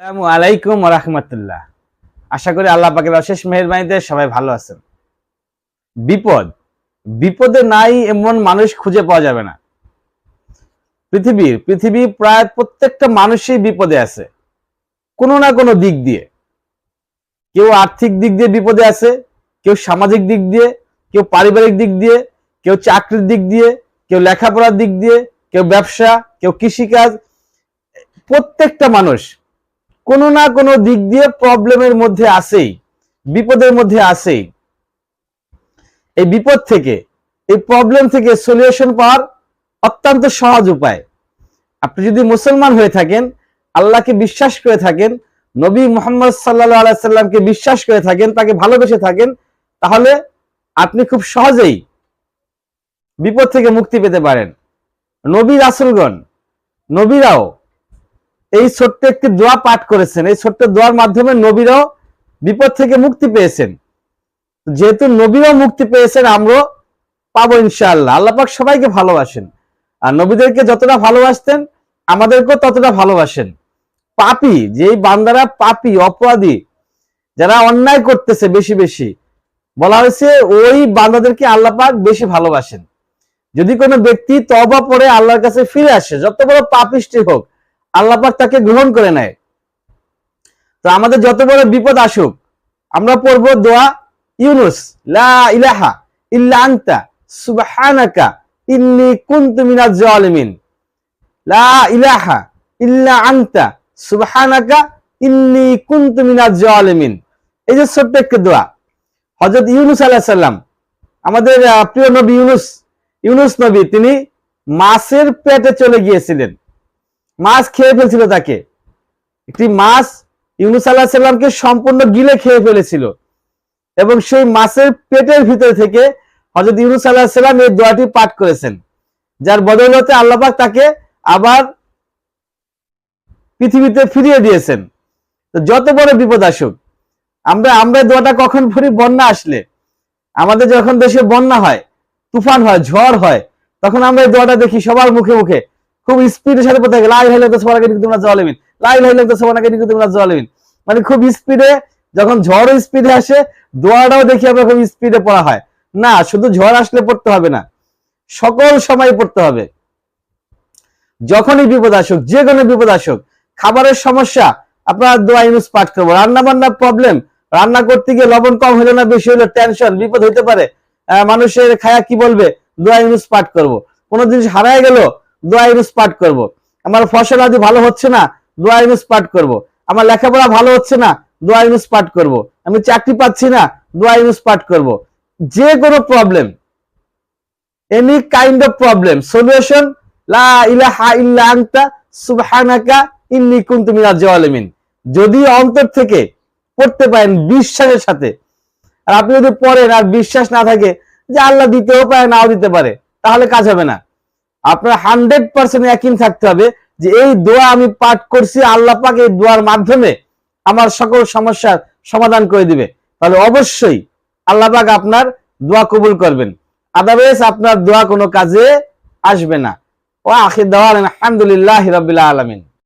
আসসালামু আলাইকুম রহমতুল্লাহ। আশা করি আল্লাহ পাকের অশেষ মেহরবানিতে সবাই ভালো আছেন। বিপদ। বিপদে নাই এমন মানুষ খুঁজে পাওয়া যাবে না। পৃথিবীর পৃথিবী প্রায় প্রত্যেকটা মানুষই বিপদে আছে। কোনো না কোনো দিক দিয়ে। কেউ আর্থিক দিক দিয়ে বিপদে আছে, কেউ সামাজিক দিক দিয়ে, কেউ পারিবারিক দিক দিয়ে, কেউ চাকরির দিক দিয়ে, কেউ লেখাপড়ার দিক দিয়ে, কেউ ব্যবসা, কেউ কৃষিকাজ। প্রত্যেকটা মানুষ কোনো না কোনো দিক দিয়ে প্রবলেমের মধ্যে আসেই বিপদের মধ্যে আসেই এই বিপদ থেকে, এই প্রবলেম থেকে সলিউশন পাওয়ার অত্যন্ত সহজ উপায়। আপনি যদি মুসলমান হয়ে থাকেন, আল্লাহকে বিশ্বাস করে থাকেন, নবী মোহাম্মদ সাল্লাহ আলাইসাল্লামকে বিশ্বাস করে থাকেন, তাকে ভালোবেসে থাকেন, তাহলে আপনি খুব সহজেই বিপদ থেকে মুক্তি পেতে পারেন। নবী রাসুলগণ, নবীরাও এই ছোট্ট একটি দোয়া পাঠ করেছেন। এই ছোট্ট দোয়ার মাধ্যমে নবীরাও বিপদ থেকে মুক্তি পেয়েছেন। যেহেতু নবীরাও মুক্তি পেয়েছেন, আমরাও পাবো ইনশাআল্লাহ। আল্লাপাক সবাইকে ভালোবাসেন। আর নবীদেরকে যতটা ভালোবাসতেন, আমাদেরকেও ততটা ভালোবাসেন। পাপি, যেই বান্দারা পাপি, অপরাধী, যারা অন্যায় করতেছে বেশি বেশি, বলা হয়েছে ওই বান্দাদেরকে আল্লাপাক বেশি ভালোবাসেন। যদি কোনো ব্যক্তি তবা পরে আল্লাহর কাছে ফিরে আসে, যত বড় পাপিষ্টি হোক আল্লাপাক তাকে গ্রহণ করে নেয়। তো আমাদের যত বড় বিপদ আসুক, আমরা পড়ব দোয়া ইউনুস ইন্নী ইল্লা ইন্নী এই যে ছোট্ট দোয়া। হযরত ইউনুস আলাইহিস সালাম, আমাদের প্রিয় নবী ইউনুস ইউনুস নবী তিনি মাছের পেটে চলে গিয়েছিলেন। মাছ খেয়ে ফেলছিল তাকে। একটি মাছ ইউনুস আল্লাহ সাল্লামকে সম্পূর্ণ গিলে খেয়ে ফেলেছিল। এবং সেই মাছের পেটের ভিতর থেকে হজরত ইউনুস আল্লাহ সাল্লাম এই দোয়াটি পাঠ করেছেন। যার বদৌলতে আল্লাপাক তাকে আবার পৃথিবীতে ফিরিয়ে দিয়েছেন। তো যত বড় বিপদ আসুক, আমরা আমরা দোয়াটা কখন পড়ি? বন্যা আসলে। আমাদের যখন দেশে বন্যা হয়, তুফান হয়, ঝড় হয়, তখন আমরা এই দোয়াটা দেখি সবার মুখে মুখে। খুব স্পিডের সাথে পড়তে থাকে। লাই তো সবার আগে তোমরা জলেমিন লাই হাইলে তো সবার আগে তোমরা জলেমিন মানে খুব স্পিডে যখন ঝড় স্পিডে আসে, দোয়াটাও দেখি আমরা খুব স্পিডে পড়া হয়। না, শুধু ঝড় আসলে পড়তে হবে না, সকল সময় পড়তে হবে। যখনই বিপদ আসুক, যে কোনো বিপদ আসুক, খাবারের সমস্যা, আপনার দোয়া ইউনুস পাঠ করব। রান্না বান্নার প্রবলেম রান্না করতে গিয়ে লবণ কম হলো না, বেশি হলো টেনশন বিপদ হইতে পারে। মানুষের খায়া কি বলবে? দোয়া ইউনুস পাঠ করব। কোনো জিনিস হারায় গেল দোয়া ইউনুস পাঠ করব। আমার ফসল আদি ভালো হচ্ছে না দোয়া পাঠ করব। আমার লেখাপড়া ভালো হচ্ছে না দোয়া ইউনুস পাঠ করব। আমি চাকরি পাচ্ছি না দোয়া পাঠ করব। যে কোনো problem any kind of problem solution লা ইলাহা ইল্লা আনতা, সুবহানাকা ইন্নী কুনতু মিনাজ জালিমিন যদি অন্তর থেকে পড়তে পারেন বিশ্বাসের সাথে, আর আপনি যদি পড়েন আর বিশ্বাস না থাকে যে আল্লাহ দিতেও পারে, নাও দিতে পারে, তাহলে কাজ হবে না আপনার হান্ড্রেড পার্সেন্ট একই থাকতে হবে যে এই দোয়া আমি পাঠ করছি, আল্লাহ পাক এই দোয়ার মাধ্যমে আমার সকল সমস্যার সমাধান করে দিবে। তাহলে অবশ্যই আল্লাহ পাক আপনার দোয়া কবুল করবেন। আদারওয়াইজ আপনার দোয়া কোনো কাজে আসবে না। ও আখির দাওয়ান আলহামদুলিল্লাহ রাব্বিল আলামিন।